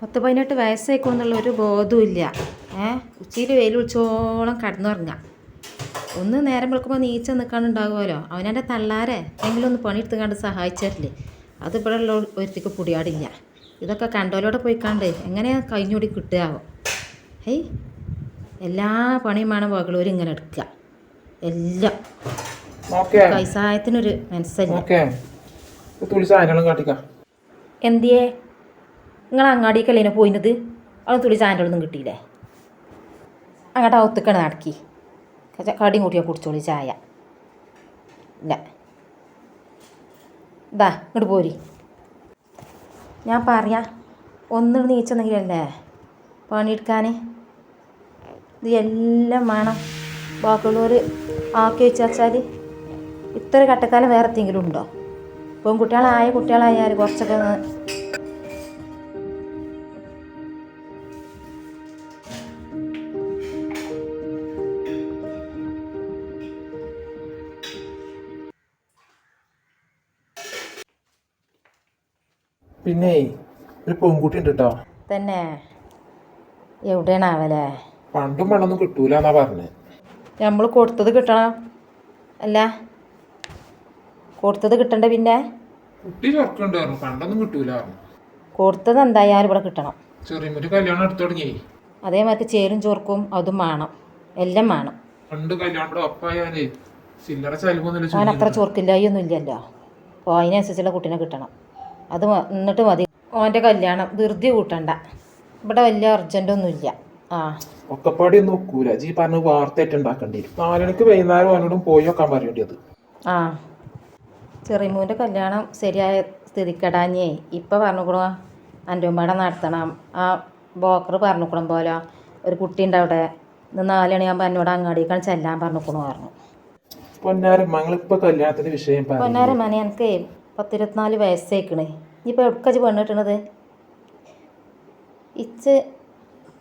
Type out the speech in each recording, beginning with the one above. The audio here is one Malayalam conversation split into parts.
പത്ത് പതിനെട്ട് വയസ്സായിക്കോന്നുള്ള ഒരു ബോധവും ഇല്ല ഏ? ഉച്ചയിൽ വെയിൽ ഉച്ചോളം കടന്നുറങ്ങാം. ഒന്ന് നേരം വിളിക്കുമ്പോൾ നീച്ച നിൽക്കാനുണ്ടാകുമല്ലോ അവനെന്റെ തള്ളാരെ എങ്കിലും ഒന്ന് പണിയെടുത്ത് കണ്ട് സഹായിച്ചല്ലേ അത് ഇവിടെ ഉള്ള ഒരുത്തിക്ക് പൊടിയാടില്ല. ഇതൊക്കെ കണ്ടോലോടെ പോയി കണ്ട് എങ്ങനെയാ കഴിഞ്ഞൂടി കിട്ടുകയാവോ ഹേയ് എല്ലാ പണിയും വേണം വകളൂരും ഇങ്ങനെ എടുക്കുക. എല്ലാം. നോക്കേ പൈസായത്തിനൊരു മനസ്സല്ല. എന്തിയേ? നിങ്ങൾ അങ്ങാടിക്കല്ലേ പോയിന്നത് അത് തുളി ചായനൊന്നും കിട്ടിയില്ലേ? അങ്ങോട്ട് ഒത്തുക്കണ നടക്കി. കടിയും കൂട്ടിയാൽ കുടിച്ചോളി ചായ. ഇല്ല. ഇതാ ഇങ്ങോട്ട് പോരി. ഞാൻ പറയാം ഒന്നും നീച്ചെന്നെങ്കിലല്ലേ പണിയെടുക്കാൻ ഇത് എല്ലാം വേണം. ബാക്കിയുള്ളവർ ആക്കി വെച്ചാൽ ഇത്ര കട്ടക്കാലം വേറെ എന്തെങ്കിലും ഉണ്ടോ? പെൺകുട്ടികളായ കുട്ടികളായാൽ കുറച്ചൊക്കെ പിന്നെ ഒരു പെൺകുട്ടി ഉണ്ട് കേട്ടോ തന്നെ എവിടെയാണാവല്ലേ പണ്ടും പണ്ടൊന്നും കിട്ടൂല എന്നാ പറഞ്ഞത് നമ്മൾ കൊടുത്തത് കിട്ടണം. അല്ല കൊടുത്തത് കിട്ടണ്ട പിന്നെ? കുട്ടി ചെറുക്കുണ്ടായിരുന്നു പണ്ടൊന്നും കിട്ടൂല പറഞ്ഞു. കൊടുത്തത് എന്തായാലും ഇവിടെ കിട്ടണം. ചെറിയൊരു കല്യാണം എടുത്തു തുടങ്ങി. അതേമാതിരി ചേരും ചോർക്കും അതും വേണം. എല്ലാം വേണം. പണ്ട് കല്യാണം ഒപ്പായാലേ ചില്ലറ അവൻ അത്ര ചോർക്കില്ലായി ഒന്നും ഇല്ലല്ലോ അപ്പോൾ അതിനനുസരിച്ചുള്ള കുട്ടീനെ കിട്ടണം. അത് മ- എന്നിട്ട് മതി. ഓന്റെ കല്യാണം ധൃതി കൂട്ടണ്ട. ഇവിടെ വലിയ അർജന്റൊന്നും ഇല്ല ആ ഒക്കപ്പാടി ഒന്നും ഒക്കൂല. ജി പറഞ്ഞ വാർത്തയായിട്ട് ഉണ്ടാക്കേണ്ടി വരും നാലണിക്ക് വൈകുന്നേരം അവനോടും പോയി വെക്കാൻ പറയേണ്ടത് ആ. ചെറിയമൂന്റെ കല്യാണം ശരിയായ സ്ഥിതിക്കടാഞ്ഞേ. ഇപ്പം പറഞ്ഞുകൂടാ എന്റെ ഉമ്മയുടെ നടത്തണം. ആ ബോക്കർ പറഞ്ഞുകൂടും പോലെ ഒരു കുട്ടി ഉണ്ട് അവിടെ. ഇന്ന് നാലണിയാകുമ്പോൾ എന്നോട് അങ്ങാടിക്കാണ് ചെല്ലാൻ പറഞ്ഞുക്കണു പറഞ്ഞു. പൊന്നാരമ്മനെ എനിക്ക് പത്തിരുപത്തിനാല് വയസ്സേക്കണേ ഇനിയിപ്പോൾ എവിടേക്കാച്ച് പെണ്ണിട്ടണത് ഇച്ച്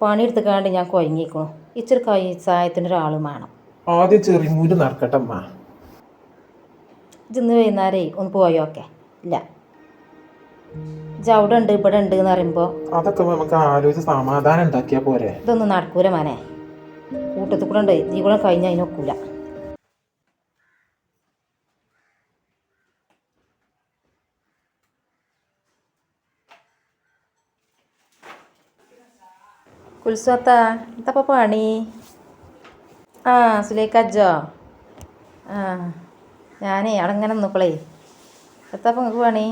പണിയെടുത്തുക്കാണ്ട് ഞാൻ കുഴങ്ങിക്കണു ഇച്ചിരി കൈ സഹായത്തിന്റെ ഒരാൾ വേണം. ആദ്യം ചെറിയമൂര് നടക്കട്ടെ അമ്മ. ഇന്ന് വൈകുന്നേരേ ഒന്ന് പോയോക്കെ ഇല്ല. അവിടെ ഉണ്ട് ഇവിടെ ഉണ്ട് എന്ന് പറയുമ്പോൾ അതൊക്കെ നമുക്ക് ആലോചിച്ച് സമാധാനം ഉണ്ടാക്കിയാ പോരെ. ഇതൊന്നും നടക്കൂല മനെ. കൂട്ടത്തിൽ കൂടെ ഉണ്ട്. നീ കൂടെ കഴിഞ്ഞ അതിനൊക്കൂല. കുൽസോത്ത എന്തപ്പോൾ പണി? ആ സുലേഖാജോ ആ ഞാനേ അവിടെ ഇങ്ങനെ നിന്നപ്പോളേ എത്താപ്പം നിങ്ങൾക്ക് പണി?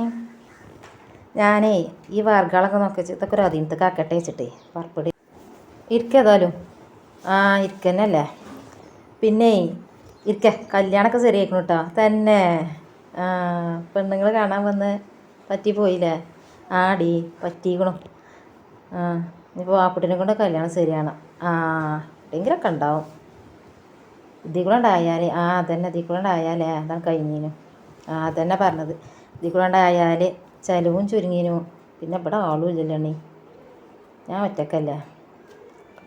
ഞാനേ ഈ വർഗകളൊക്കെ നോക്കി വെച്ച് ഇതൊക്കെ ഒരു അധീനത്തേക്ക് ആക്കട്ടെ വെച്ചിട്ടേ പറപ്പടി ഇരിക്കേതായാലും ആ ഇരിക്കന്നല്ലേ പിന്നെ ഇരിക്ക കല്യാണമൊക്കെ ശരിയാക്കണം കേട്ടോ തന്നെ. പെണ്ണുങ്ങൾ കാണാൻ വന്ന് പറ്റി പോയില്ലേ ആടി പറ്റിക്കണു. ആ. ഇനിയിപ്പോൾ വാപ്പുട്ടിനെ കൊണ്ട് കല്യാണം ശരിയാണ്. ആ എവിടെയെങ്കിലൊക്കെ ഉണ്ടാവും. ഇതിൽ ആ അതന്നെ ഇതിൽ കൂടെ ഉണ്ടായാലേ അതാണ് കഴിഞ്ഞീനു. ആ അതന്നെ പറഞ്ഞത്. ഇതിൽ ചിലവും ചുരുങ്ങിനു. പിന്നെ ഇവിടെ ആളും ഇല്ലല്ലോ ഞാൻ ഒറ്റക്കല്ലേ?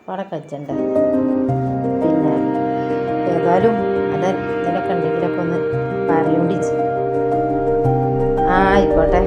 അവിടെ കച്ചണ്ട പിന്നെ ഏതായാലും അത് എന്തെങ്കിലുമൊക്കെ ഉണ്ടെങ്കിലൊക്കെ ഒന്ന് പറയേണ്ടി ആ ആയിക്കോട്ടെ.